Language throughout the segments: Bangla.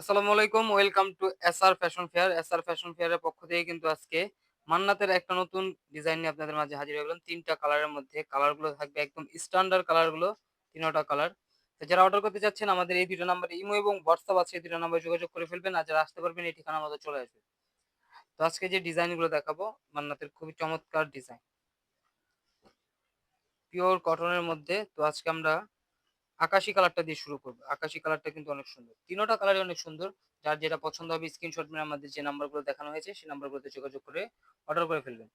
আসসালামু আলাইকুম, welcome to SR fashion fair. SR fashion ফেয়ারের পক্ষ থেকে কিন্তু আজকে মান্নাতের একটা নতুন ডিজাইন নিয়ে আপনাদের মাঝে হাজির হয়ে গেলাম। তিনটা কালারের মধ্যে কালারগুলো থাকবে একদম স্ট্যান্ডার্ড কালারগুলো, তিনটা কালার। তো যারা অর্ডার করতে চাচ্ছেন, আমাদের এই দুটো নাম্বারে ইমো এবং হোয়াটসঅ্যাপ আছে, এই দুটো নাম্বারে যোগাযোগ করে ফেলবেন আর যারা আসতে পারবেন, এই ঠিকানা মতো চলে আসবে। তো আজকে যে ডিজাইনগুলো দেখাবো, মান্নাতের খুবই চমৎকার ডিজাইন। পিওর কটনের মধ্যে, তো আজকে আমরা আকাশি কালারটা দিয়ে শুরু করব। আকাশি কালারটা কিন্তু অনেক সুন্দর। তিনোটা কালারই অনেক সুন্দর। যার যেটা পছন্দ হবে স্ক্রিনশট মেরে আমাদের যে নাম্বারগুলো দেখানো হয়েছে, সেই নাম্বারগুলোতে যোগাযোগ করে অর্ডার করে ফেলবেন।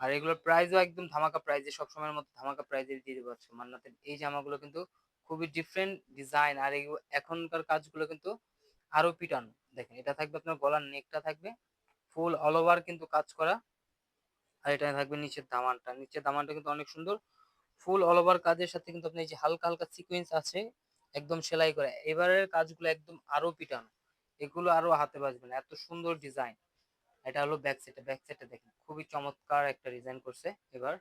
আর এগুলোর প্রাইসও একদম ধামাকা প্রাইজে সবসময়ের মতো ধামাকা প্রাইজে দিয়ে দেবো আজকে মান্নাতের। এই জামাগুলো কিন্তু খুবই ডিফারেন্ট ডিজাইন আর এখনকার কাজগুলো কিন্তু আরও পিটানো। দেখেন, এটা থাকবে আপনার গলার নেকটা থাকবে ফুল অল ওভার কিন্তু কাজ করা। আর এটা থাকবে নিচের দামানটা। নিচের দামানটা কিন্তু অনেক সুন্দর। ফুল অল ওভার কাজের সাথে কিন্তু আপনি যে হালকা হালকা সিকোয়েন্স আছে, একদম সেলাই করে, এবারের কাজগুলো একদম আরও পিটানো, এগুলো আরও হাতে বাজবে না, এত সুন্দর ডিজাইন এটা হলো ব্যাক সাইডে ব্যাক সাইডে দেখেন, খুবই চমৎকার একটা ডিজাইন করছে এবার।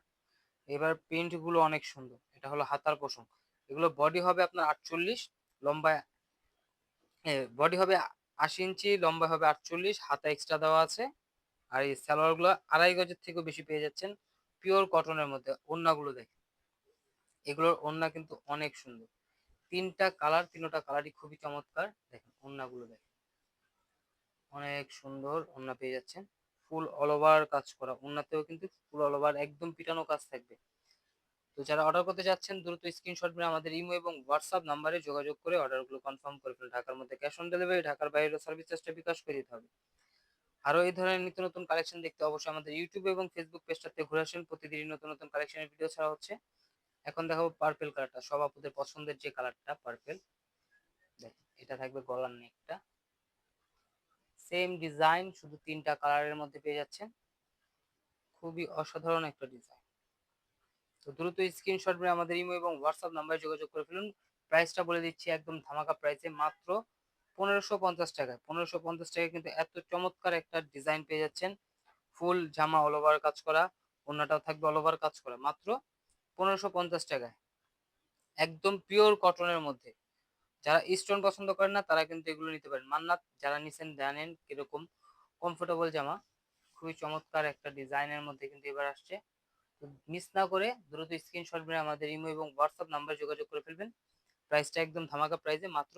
এবার প্রিন্টগুলো অনেক সুন্দর, এটা হলো হাতার পোষণ এগুলো বডি হবে আপনার আটচল্লিশ, লম্বা বডি হবে আশি ইঞ্চি, লম্বা হবে আটচল্লিশ, হাতা এক্সট্রা দেওয়া আছে। আর এই সালোয়ারগুলো আড়াই গজের থেকেও বেশি পেয়ে যাচ্ছেন পিওর কটনের মধ্যে, ওড়নাগুলো দেখেন। এগুলোর ওড়না কিন্তু অনেক সুন্দর। তিনটা কালার, তিনটা কালারই খুবই চমৎকার। দেখেন, ওড়নাগুলো দেখেন। অনেক সুন্দর ওড়না পেয়ে যাচ্ছেন। ফুল অল ওভার কাজ করা। ওড়নাতেও কিন্তু ফুল অল ওভার একদম পিটানো কাজ থাকবে। তো যারা অর্ডার করতে যাচ্ছেন, দ্রুত স্ক্রিনশট মেরে আমাদের ইমো এবং হোয়াটসঅ্যাপ নাম্বারে যোগাযোগ করে অর্ডারগুলো কনফার্ম করে ফেলুন। ঢাকার মধ্যে ক্যাশ অন ডেলিভারি ঢাকার বাইরে সার্ভিস চার্জটা বিকাশ করে দিতে হবে। আরও এই ধরনের নিত্য নতুন কালেকশন দেখতে অবশ্যই আমাদের ইউটিউব এবং ফেসবুক পেজটাতে ঘুরে আসেন। প্রতিদিনই নতুন নতুন কালেকশনের ভিডিও ছাড়া হচ্ছে। এখন দেখাবো পার্পেল কালারটা সব আপুদের পছন্দের যে কালারটা পার্পেল এটা থাকবে গলার নেকটা। সেম ডিজাইন শুধু তিনটা কালারের মধ্যে পেয়ে যাচ্ছেন। খুবই অসাধারণ একটা ডিজাইন তো দ্রুত স্ক্রিনশট মেরে আমাদের ইমো এবং হোয়াটসঅ্যাপ নাম্বারে যোগাযোগ করে ফেলুন। প্রাইসটা বলে দিচ্ছি একদম ধামাকা প্রাইসে মাত্র পনেরোশো পঞ্চাশ টাকায়। পনেরোশো পঞ্চাশ টাকায় কিন্তু এত চমৎকার একটা ডিজাইন পেয়ে যাচ্ছেন। ফুল, জামা অল ওভার কাজ করা অন্যটাও থাকবে অল ওভার কাজ করা। মাত্র পনেরোশো পঞ্চাশ টাকায়। একদম পিওর কটনের মধ্যে। যারা স্টোন পছন্দ করেন না, তারা কিন্তু এগুলো নিতে পারেন। মান্নাত, যারা নিছেন, জানেন কীরকম কমফোর্টেবল জামা। খুবই চমৎকার একটা ডিজাইনের মধ্যে কিন্তু এবার আসছে। মিস না করে দ্রুত স্ক্রিনশট মেরে আমাদের ইমো এবং হোয়াটসঅ্যাপ নাম্বার যোগাযোগ করে ফেলবেন। প্রাইসটা একদম ধামাকা প্রাইসে মাত্র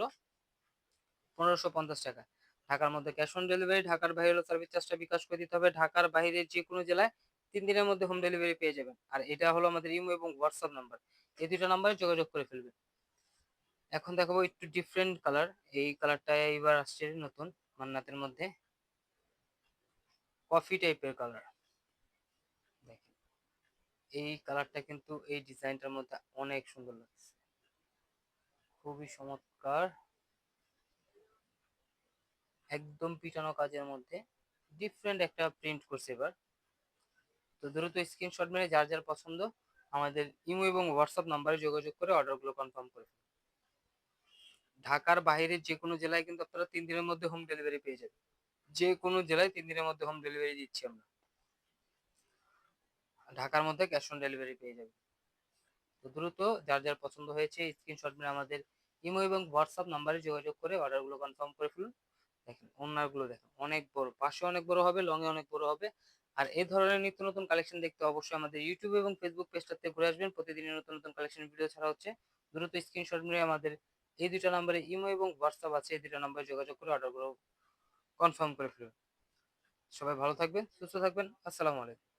পনেরোশো পঞ্চাশ টাকা। ঢাকার মধ্যে ক্যাশ অন ডেলিভারি ঢাকার বাইরে সার্ভিস চার্জটা বিকাশ করে দিতে হবে। ঢাকার বাইরে যে কোনো জেলায় তিন দিনের মধ্যে হোম ডেলিভারি পেয়ে যাবেন। আর এটা হলো আমাদের ইমো এবং হোয়াটসঅ্যাপ নাম্বার এই দুটো নাম্বারে যোগাযোগ করে ফেলবেন। এখন দেখাবো একটু ডিফারেন্ট কালার এই কালারটা এইবার আসছে নতুন, মান্নাতের মধ্যে। কফি টাইপের কালার দেখেন, এই কালারটা কিন্তু এই ডিজাইনটার মধ্যে অনেক সুন্দর লাগছে। খুবই চমৎকার। একদম পিটানো কাজের মধ্যে। ডিফারেন্ট একটা প্রিন্ট করছে এবার। তো দ্রুত স্ক্রিনশট মেরে যার যার পছন্দ, আমাদের ইমো এবং হোয়াটসঅ্যাপ নাম্বারে যোগাযোগ করে অর্ডারগুলো কনফার্ম করে ঢাকার বাইরের যে কোনো জেলায় কিন্তু আপনারা তিন দিনের মধ্যে হোম ডেলিভারি পেয়ে যাবেন। যে কোনো জেলায় তিন দিনের মধ্যে হোম ডেলিভারি দিচ্ছি আমরা। ঢাকার মধ্যে ক্যাশ অন ডেলিভারি পেয়ে যাবেন। তো দ্রুত যার যার পছন্দ হয়েছে স্ক্রিনশট মেরে আমাদের ইমো এবং হোয়াটসঅ্যাপ নাম্বারে যোগাযোগ করে অর্ডারগুলো কনফার্ম করে ফেলুন। দেখেন ওনারগুলো দেখেন, অনেক বড়, পাশে অনেক বড় হবে লং অনেক বড় হবে। আর এই ধরনের নিত্য নতুন কালেকশন দেখতে অবশ্যই আমাদের ইউটিউব এবং ফেসবুক পেজটাতে ঘুরে আসবেন। প্রতিদিনের নতুন নতুন কালেকশন ভিডিও ছাড়া হচ্ছে দ্রুত স্ক্রিনশট নিয়ে আমাদের এই দুটো নম্বরে ইমো এবং হোয়াটসঅ্যাপ আছে। এই দুটো নম্বরে যোগাযোগ করে অর্ডারগুলো কনফার্ম করে ফেলুন। সবাই ভালো থাকবেন, সুস্থ থাকবেন। আসসালামু আলাইকুম।